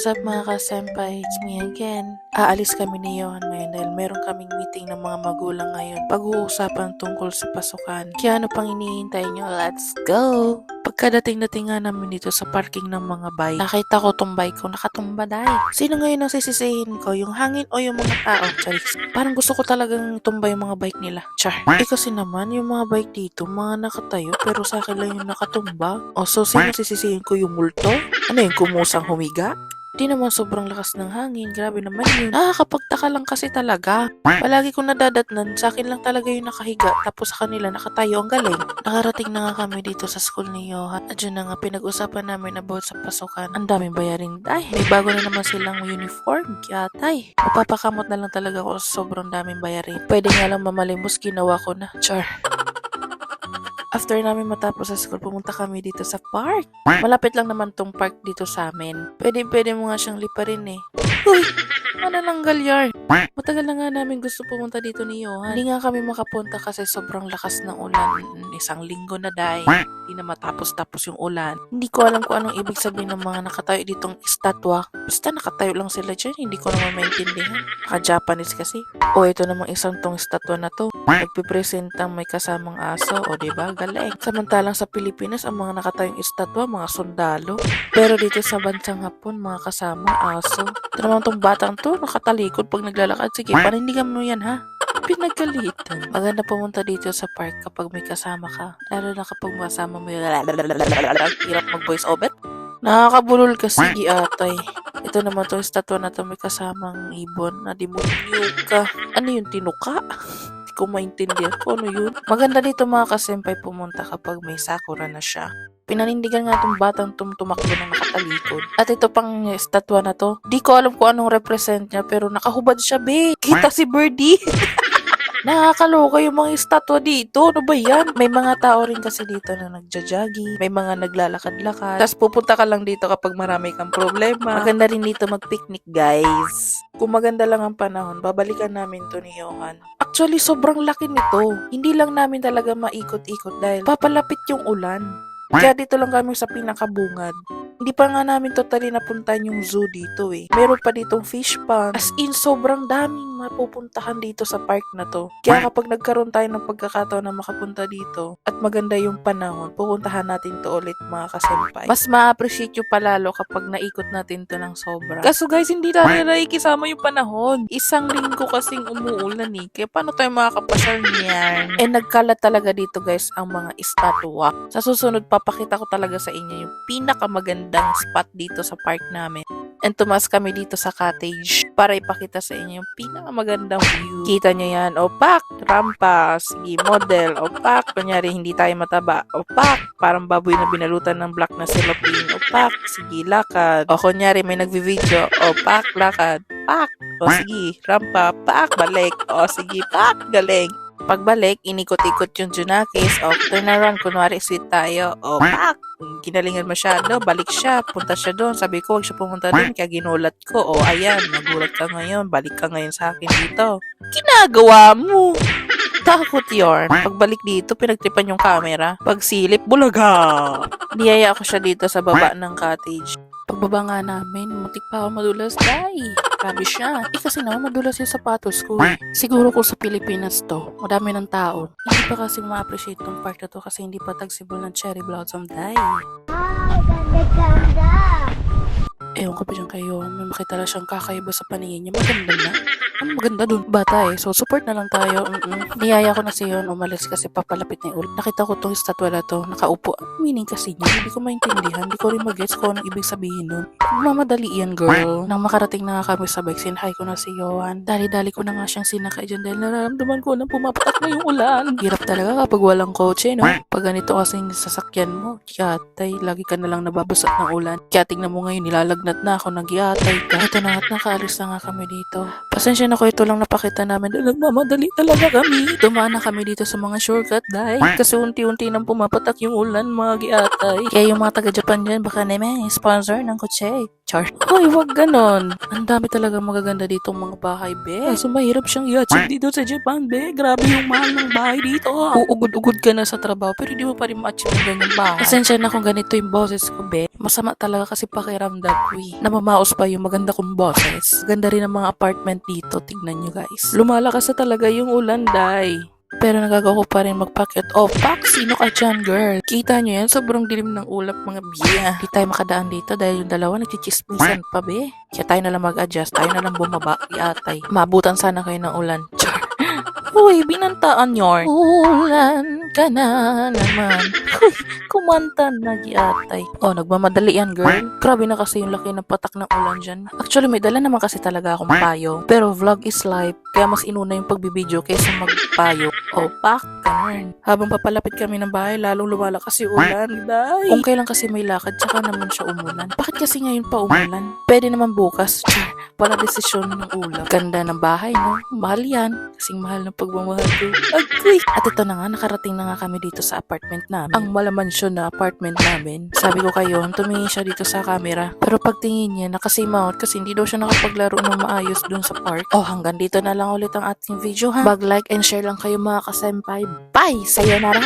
What's up mga ka-senpai? It's me again. Aalis kami ni Johan ngayon dahil meron kaming meeting ng mga magulang ngayon. Pag-uusapan tungkol sa pasukan. Kaya ano pang hinihintay nyo? Let's go! Pagkadating-dating nga namin dito sa parking ng mga bike, nakita ko tong bike ko nakatumba dahil. Sino ngayon ang sisisihin ko? Yung hangin o yung mga tao? Charis. Parang gusto ko talagang tumba yung mga bike nila. Char. Eh kasi naman, yung mga bike dito, mga nakatayo, pero sa akin lang yung nakatumba. O so, sino sisisihin ko yung multo? Ano yung kumusang humiga? Di naman sobrang lakas ng hangin. Grabe naman yun. Nakakapagtaka lang kasi talaga. Palagi kong nadadatnan. Sa akin lang talaga yung nakahiga. Tapos sa kanila nakatayo. Ang galing. Nakarating na nga kami dito sa school ni Johan. At yun na nga pinag-usapan namin about sa pasukan. Ang daming bayarin. Ay, may bago na naman silang uniform. Kaya tay, mapapakamot na lang talaga ako sa sobrang daming bayarin. Pwede nga lang mamalimos. Ginawa ko na. Char. After namin matapos sa school, pumunta kami dito sa park. Malapit lang naman tong park dito sa amin. Pwede, pwede mo nga siyang liparin eh. Uy! Ano lang galyar? Matagal na nga namin gusto pumunta dito ni Johan. Hindi nga kami makapunta kasi sobrang lakas ng ulan. Isang linggo na dahil. Hindi na matapos-tapos yung ulan. Hindi ko alam kung anong ibig sabihin ng mga nakatayo ditong estatwa. Basta nakatayo lang sila dyan. Hindi ko naman maintindihan. Naka-Japanese kasi. O ito namang isang tong estatwa na to. Nagpipresentang may kasamang aso. O diba? Galing. Samantalang sa Pilipinas, ang mga nakatayong estatwa, mga sundalo. Pero dito sa bansang Hapon, mga kasama, aso. Ito naman tong batang to, nakatalikod pag naglalakad. Sige, panindigan mo yan ha. Pinagalitan. Maganda pumunta dito sa park kapag may kasama ka. Lalo na kapag masama mo yung hirap mag-voice over. Nakakabulol kasi di atay. Ito naman to, estatwa na to may kasamang ibon na demonyo ka. Ano yung tinuka? Hindi ko maintindihan kung ano yun. Maganda dito mga kasempay pumunta kapag may sakura na siya. Pinanindigan nga tong batang tum tumakbo na nakatalikod. At ito pang estatwa na to, di ko alam kung anong represent niya pero nakahubad siya be. Kita si Birdie. Nakakaloka yung mga estatwa dito. Ano ba yan? May mga tao rin kasi dito na nagjajagi. May mga naglalakad-lakad. Tapos pupunta ka lang dito kapag marami kang problema. Maganda rin dito mag-picnic, guys. Kung maganda lang ang panahon, babalikan namin to ni Johan. Actually, sobrang laki nito. Hindi lang namin talaga maikot-ikot dahil papalapit yung ulan. Kaya dito lang kami sa pinakabungad. Hindi pa nga namin totally napuntahan yung zoo dito eh. Meron pa ditong fish pond. As in, sobrang daming mapupuntahan dito sa park na to. Kaya kapag nagkaroon tayo ng pagkakataon na makapunta dito at maganda yung panahon, pupuntahan natin to ulit mga kasenpai. Mas ma-appreciate yung palalo kapag naikot natin to ng sobra. Kaso guys, hindi tayo nakikisama yung panahon. Isang linggo kasing umuulan eh. Kaya paano tayo makakapasyal niyan? Eh nagkalat talaga dito guys ang mga estatwa. Sa susunod, papakita ko talaga sa inyo yung pinakamagandang spot dito sa park namin. And tumas kami dito sa cottage para ipakita sa inyo yung pinakamagandang view. Kita nyo yan. Opak! Rampa. Sige, model. Opak. Kunyari, hindi tayo mataba. Opak! Parang baboy na binalutan ng black na cellophane. Opak! Sige, lakad. O kunyari, may nagvi-video. Opak! Lakad. Pak! O sige, rampa. Pak! Balik. O sige, pak! Galing. Pagbalik, inikot-ikot yung Junakis. O, turn around. Kunwari, sweet tayo. O, pak! Ginalingan masyado. Balik siya. Punta siya doon. Sabi ko, huwag siya pumunta doon. Kaya ginulat ko. O, ayan. Nagulat ka ngayon. Balik ka ngayon sa akin dito. Ginagawa mo! Takot yarn. Pagbalik dito, pinagtripan yung camera. Pagsilip, bulaga! Niyaya ko siya dito sa baba ng cottage. Pagbaba nga namin, mutik pa ako madulas, day. Grabe siya. Eh kasi naman madulas yung sapatos ko. Siguro kung sa Pilipinas to, madami ng tao. Hindi pa kasi ma-appreciate tong park na to kasi hindi pa tagsibol ng cherry blossom, day. Ewan ko pa dyan kayo, may makita lang siyang kakaiba sa paningin niya. Maganda na. Ang maganda dun. Bata eh. So, support na lang tayo. Mm-mm. Niyaya ko na si Yon umalis kasi papalapit na yung ulit. Nakita ko tong estatwa na to. Nakaupo. Meaning kasi niya. Hindi ko maintindihan. Hindi ko rin mag-gets kung anong ibig sabihin nun. Mamadali yan, girl. Nang makarating na nga kami sa bike, sinhay ko na si Yohan. Dali-dali ko na nga siyang sinakay dyan dahil nararamdaman ko na pumapatak na yung ulan. Hirap talaga kapag walang kotse, no? Pag ganito kasing sasakyan mo, yatay, lagi ka na lang nababasat ng ulan. Kaya tingnan mo ngayon, nilalagnat na ako, nagyatay ka. Ito na at nakaalis na nga kami dito. Pasensya na ko, ito lang napakita namin dahil nagmamadali talaga kami. Dumaan na kami dito sa mga shortcut dahil kasi unti-unti nang pumapatak yung ulan, mga giatay. Kaya yung mga taga-Japan dyan, baka naman sponsor ng kotse. Char. Hoy, wag ganon. Ang dami talaga magaganda dito mga bahay, be. Kaso mahirap siyang yatsin dito sa Japan, be. Grabe yung mahal ng bahay dito. Uugod-ugod ka na sa trabaho, pero di mo pa rin ma-achieve yung ganyan bahay. Pasensya na kung ganito yung boses ko, be. Masama talaga kasi pakiramdam ko eh. Namamaos pa yung maganda kong boses. Ganda rin ang mga apartment dito, tignan nyo guys. Lumalakas na talaga yung ulan, day. Pero nagagawa ko pa rin mag-packet of pack. Sino ka dyan, girl? Kita nyo yan? Sobrang dilim ng ulap, mga biya. Di tayo makadaan dito dahil yung dalawa nagchichismisan pa, be. Kaya tayo na lang mag-adjust. Tayo na lang bumaba, iatay. Maabutan sana kayo ng ulan. Char. Uy, binantaan nyo. Ulan ka na naman. Uy, kumanta na giatay. Oh, nagmamadali yan, girl. Grabe na kasi yung laki ng patak ng ulan dyan. Actually, may dala naman kasi talaga akong payo. Pero vlog is life, kaya mas inuna yung pagbibideo kaysa magpayo. O, pak, ganun. Habang papalapit kami ng bahay, lalong lumalakas yung ulan. Day. Kung kailan kasi may lakad, tsaka naman siya umulan. Bakit kasi ngayon pa umulan? Pwede naman bukas. Char, para desisyon ng ulam. Ganda ng bahay, no? Mahal yan. Kasing mahal ng pagmamahal ko. Agoy! At ito na nga, nakarating na nga kami dito sa apartment namin. Ang malamansyon na apartment namin. Sabi ko kayo, tumingin siya dito sa camera. Pero pagtingin niya, nakasame out kasi hindi daw siya nakapaglaro ng maayos dun sa park. Oh, hanggang dito na lang ulit ang ating video ha. Mag-like and share lang kayo mga kasenpai. Bye! Sayonara!